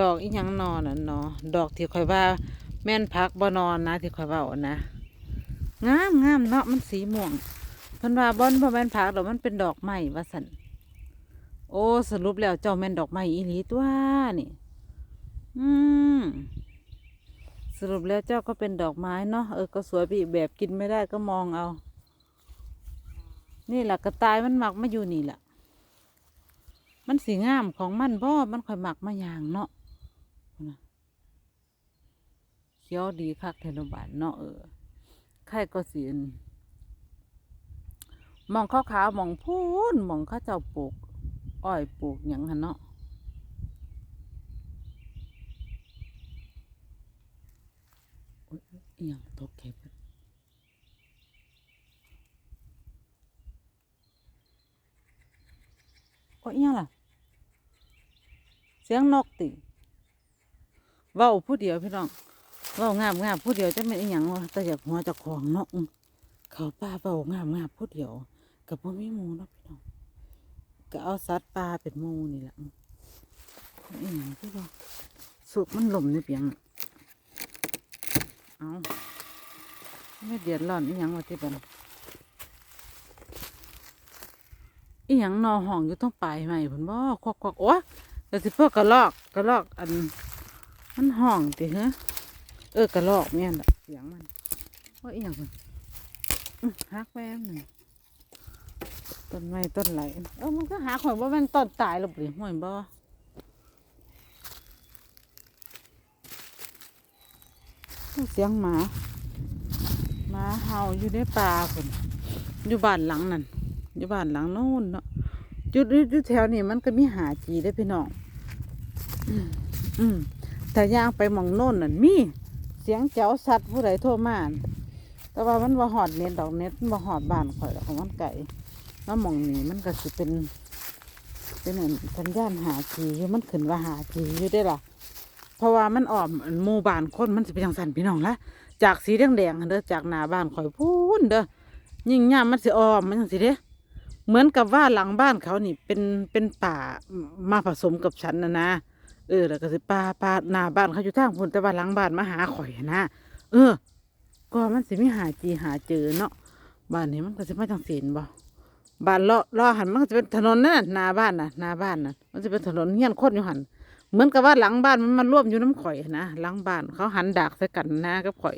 ดอกอีหยังนอนน่ะเนาะดอกที่ข่อยว่า แม่นพักบ่นอนนะที่ข่อยว้าอ่นะงามงามเนาะมันสีม่วงเพิ่นว่าบ่นบ่แม่นพักดอกมันเป็นดอกไม้ว่าซั่นโอ้สรุปแล้วเจ้าแม่นดอกไม้อีหลีตัวนี่ อืมสรุปแล้วเจ้าก็เป็นดอกไม้เนาะเออก็สวยไปอีกแบบกินไม่ได้ก็มองเอา นี่แหละกระต่ายมันหมักมาอยู่นี่แหละ มันสีงามของมันบ่ มันค่อยหมักมาอย่างเนาะเขียวดีคักเทนบานเนาะเออไข่ก็สีนมองข้าวๆมองพูนมองข้าเจ้าปลูกอ้อยปลูกหยังหันเนาะอยอิหยังตกเก็บ โอ้ยอิหยังล่ะ เสียงนกติเว้าผู้เดียวพี่น้องเว้างามงามผู้เดียวจะเป็นอีหยังวะแต่อยากหัวเจะของเนาะเขาป่าเว้างามงามผู้เดียว กับพ่มีหมูเนาะพี่น้องก็เอาสัตว์ป่าเป็นหมูนี่แหละอื้ออีหยังพี่น้องสุกมันหล่มในเปียงเอาไม่เดือดร้อนอีหยังวะที่บัน อีหยังนอห้องอยู่ต้องปใหม่ผนบ่ควักควักโอ้แต่สิพื่อกระลอกกระลอกอัน มันห้องติฮะเออกระลอกแม่นละเสียงมันว่าอีหยังมันหักแม่นหนึ่งต้นไม้ต้นไหลเออมันก็หักหอยว่ามันต้นตายหรือกหรือหอยบ่เสียงหมาหมาเห่าอยู่ในป่าคนอยู่บ้านหลังนั่น อยู่บ้านหลังโน้นเนาะจุดอยู่แถวนี้มันก็มีหาจีได้พี่น้องอืมแต่ย่างไปมองโน่นนั่นมีเสียงเจ้าสัตว์ผู้ใดโทรมานแต่ว่ามันบ่หอดเน็ตดอกเน็ตมันบ่หอดบ้านข่อยดอกของมันไก่แล้วมองนี้มันก็สิเป็น เป็นอันสัญญาณหาจีอยู่มันขึ้นว่าหาจีอยู่ได้อล่ะเพราะว่ามันออมหมู่บ้านคนมันสิเป็นจังสันพี่น้องละจากสีแดงๆหั่นเด้อจากหน้าบ้านข่อยพูนเด้อยิ่งย่ามมันสิออมมันจังสิเด้ เหมือนกับว่าหลังบ้านเขานี่เป็นเป็นป่ามาผสมกับฉันนะนะเออแล้วก็สิป่าป่าหน้าบ้านเขาอยู่ทางพุ่นแต่ว่าหลังบ้านมาหาข่อยนะเออ ก็มันสิมีหาจีหาเจอเนาะบ้านนี้มันก็สิมาจังสีนบ่บ้านเลาะเลาะหันมันก็จะเป็นถนนนั่นน่ะหน้าบ้านน่ะหน้าบ้านน่ะมันจะเป็นถนนเฮียนคนอยู่หันเหมือนกับว่าหลังบ้านมันมันร่วมอยู่น้ำข่อยนะหลังบ้านเขาหันดากใส่กันนะกับข่อย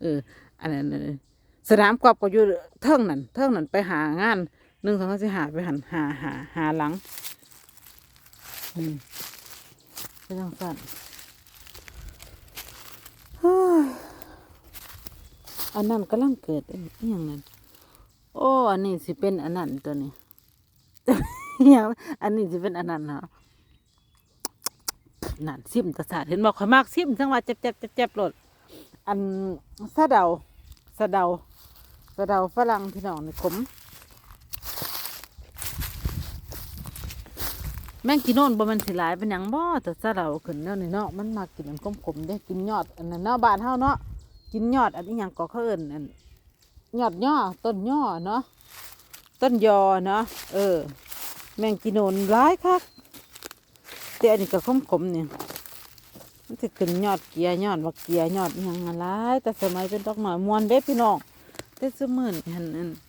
เออ อันนั้นอันนั้นสนามกอล์ฟก็อยู่เทิงนั่นเทิงนั่นไปหางาน หนึ่งสองสามสี่หาไปหันหาหาหาหลังอืมเป็นจังสันอันนั้นกำลังเกิดอหย่างนั้นโอ้อันนี้สิเป็นอันนั้นตัวนี้อย่างอันนี้สิเป็นอันนั้นเหรอนั่นซิมตะสาดเห็นบอกข่อยมากซิมทั้งว่าเจ็บเจ็บเจ็บเจ็บโลดอันสะเดาสะเดาสะเดาฝรั่งพี่น้องนี่ขม แม่งกินโน่นบ่มันสิหลายเป็นหยังบ่แต่ซะเราขึ้นแล้วนี่เนาะมันมากินอันกลมๆเด้กินยอดอันนั้นเนาะบ้านเฮาเนาะกินยอดอันนี้หยังก็เขาเอิ้นอันยอดย่อต้นย่อเนาะต้นยอเนาะเออ แม่งกินโน่นหลายคักแต่อันนี้ก็ขมๆนี่มันสิขึ้นยอดเกียยอดบักเกียยอดอิหยังหลายแต่สมัยเป็นดอกหน่อยมวนเด้พี่น้องแต่ซุมื้อนี่หั่นอันเกิด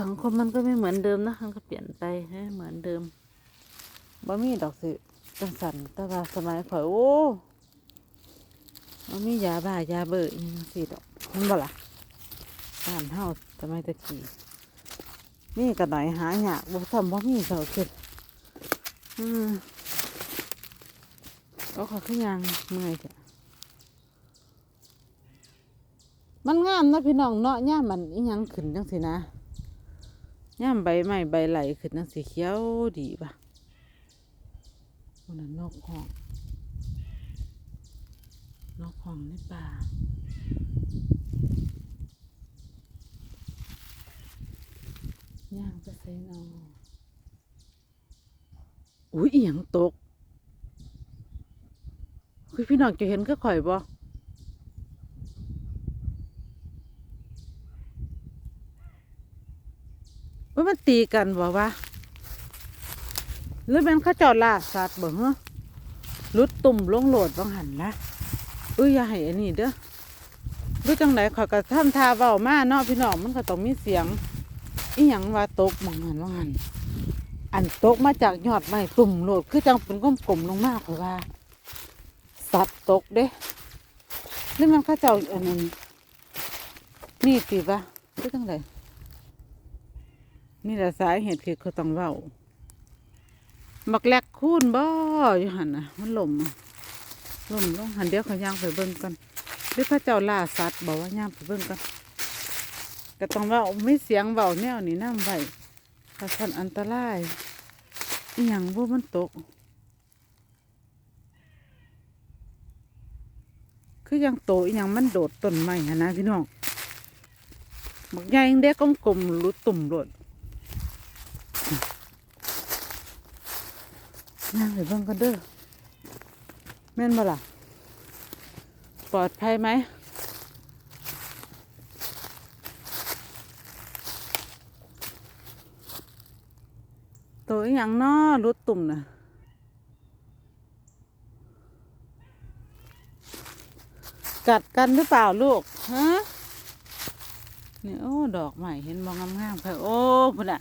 สังคมมันก็ไม่เหมือนเดิมนะมันก็เปลี่ยนไปให้เหมือนเดิมบ่มีดอกสิจังสันแต่ว่าสมัยข่อยโอ้บ่มียาบ้ายาเบื่อยังสิดอกมันบ่ล่ะบ้านเฮาสมัยตะกี้มีก็หน่อยหายากบ่ทำบ่มีดอกสิอืมก็ขอขึ้นยังเมื่อยจ้ะมันงามนะพี่น้องเนาะย่ามมันอีหยังขึ้นจังสินะ ย่ามใบไม้ใบไหลขึ้นจังสิเขียวดีป่ะวันนั้นนกห้อง นกห้องในป่าย่างจะใส่นออุ้ยเอียงตก คือพี่น้องจะเห็นก็ข่อยบ่ ว่ามันตีกันบ่วะหรือแมันเขาจอดล่าสัตว์บ่เหรอรุดตุ่มลงโหลดบางหันนะเอ้ยอย่าให้อันนี้เด้อรู้จังไหนขอยก็ทำทาเบามาเนาะพี่น้องมันก็ต้องมีเสียงอีหยังว่าตกบางหันบางหันอันตกมาจากยอดไม้ตุ่มโหลดคือจังเป็นก้มกลมลงมากเลยว่า สัตว์ตกเด้นี่มันเข้าเจ้าอันนั้นนี่ตีปะรู้จังไหน นี่แหละสาเหตุคือเขาต้องเว้าบักแลกคูนบ่อยู่หันน่ะมันหล่มหล่มลงหันเดี๋ยวเขาย่างไปเบิ่งกันหรือพระเจ้าล่าสัตว์บอกว่าย่างไปเบิ่งกันก็ต้องเว่าไม่เสียงเบาแนวนี้น้ำไว้ถ้าท่านอันตรายอหย่างบ่มันตก คือยังโตอีหย่างมันโดดต้นไม้หนะพี่น้องบักใหญ่เด็กกลมๆรุดตุ่มโด ดนั่งไปเบิ่งกันเด้อแม่นบ่ล่ะ ปลอดภัยไหมตัวอย่างน้อรุดตุ่มนะกัดกันหรือเปล่าลูก ฮะเนี่ยโอ้ ดอกใหม่เห็นมองงามๆค่ะโอ้พุ่นอะ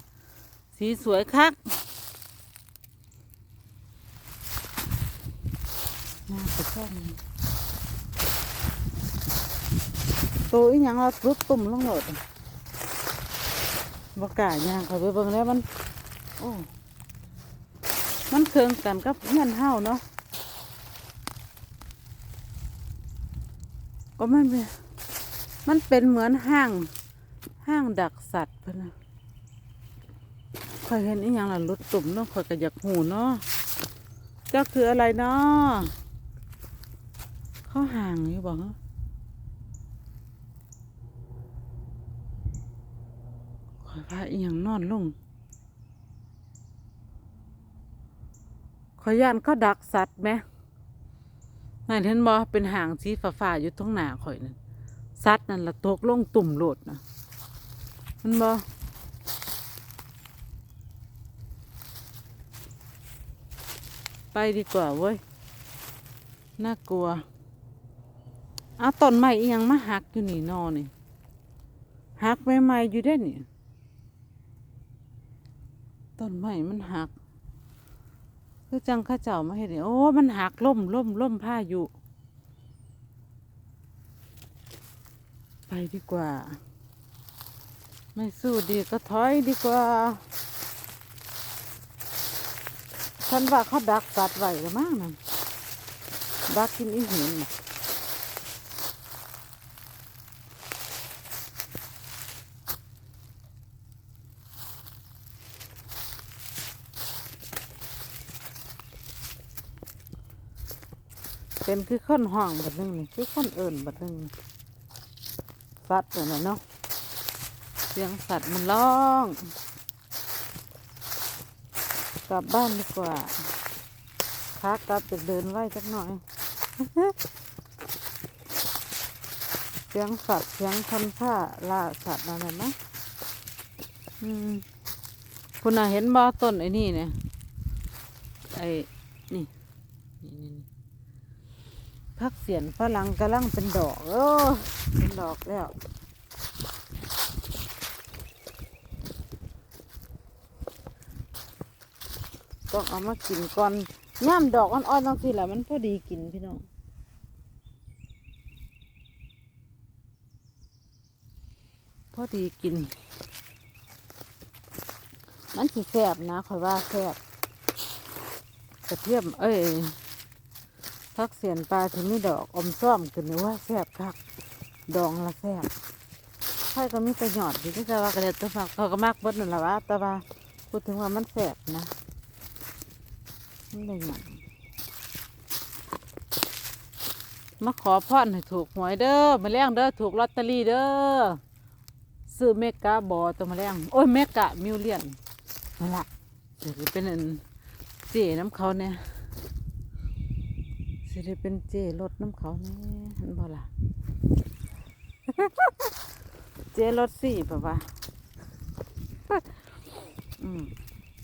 สีสวยคัก น่าไป ชอบมันตัวอีหยังเราทุบตุ่มลงหลดบกล้าย่างเขาไปเบิ่งแล้วมัน โอ้มันเคืองกันกับเงี้ยนเห่าเนาะก็ไม่เป็นมันเป็นเหมือนห้างห้างดักสัตว์พนะเคยเห็นอีหยังล่ะรถตุ่มเนาะคอยกระยักหูเนาะเจ้าคืออะไรเนาะ เขาห่างอยู่บอกขอยพาอีหยังนอนลงขอยย่านเขาดักสัตว์ไหมนั่นเห็นบ่เป็นห่างสีฟ้าๆอยู่ตรงหน้าข่อยนั่นสัตว์นั่นละตกลงตุ่มโหลดนะเห็นบ่ไปดีกว่าเว้ย น่ากลัว เอาต้นไม้อีหยังมาหักอยู่นี่นอนี่หักใหม่อยู่ได้นี่ต้นไม้มันหักคือจังข้าเจ้ามาเห็นโอ้ มันหักล่มล่มล่มผ้าอยู่ ไปดีกว่า ไม่สู้ดีก็ถอยดีกว่าฉันว่าเขาดักสัตว์ไว้หรือมั้งนั่นดักกินอีหินนะ เป็นคือคนห้องบัดหนึงนี่คือคนเอิ่นบัดหนึงสัตว์น่ะเนาะเสียงสัตว์มันร้อง กลับบ้านดีกว่าขากลับจะเดินไว้สักหน่อย เสียงสัตว์เสียงคนผ้าล่าสัตว์นั่นน่ะอืมคุณน่ะเห็นบ่ต้นไอ้นี่เนี่ยไอ้นี่ พักเสียนฝรั่งกำลังเป็นดอกเออเป็นดอกแล้วต้องเอามากินก่อนย่ามดอกอ่อนๆต้องสิแหละมันพอดีกินพี่น้องพอดีกิน มันสิแซ่บนะคอยว่าแซ่บกระเทียมเอ้ย พักเสียนปลาถึงมีดอกอมซ่อมขึ้นนะว่าแซ่บคักดองละแซ่บใช่ก็มีประยชน์ดีที่จะว่ากระเด็ดตัวฝักเขาก็มากเบิดนั่นแหละวะแต่ว่าพูดถึงว่ามันแซ่บนะนี่ได้หยังมาขอพรให้ถูกหวยเด้อมาแรงเด้อถูกลอตเตอรี่เด้อซื้อเมกาบอตัวมาแรงโอ้ยเมกะมิวเลียนนั่นละเดี๋ยวเป็นอันเจน้ำเขาเนี่ย สิได้เป็นเจรถน้ำเขาแนี่ห็นบ่ล่ะ เจรถสี่ป่ะวะ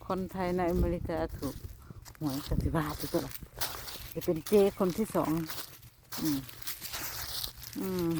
คนไทยในอเมริกาถูกหวยกติบาทตัวละจะเป็นเจคนที่สอง อืม อืม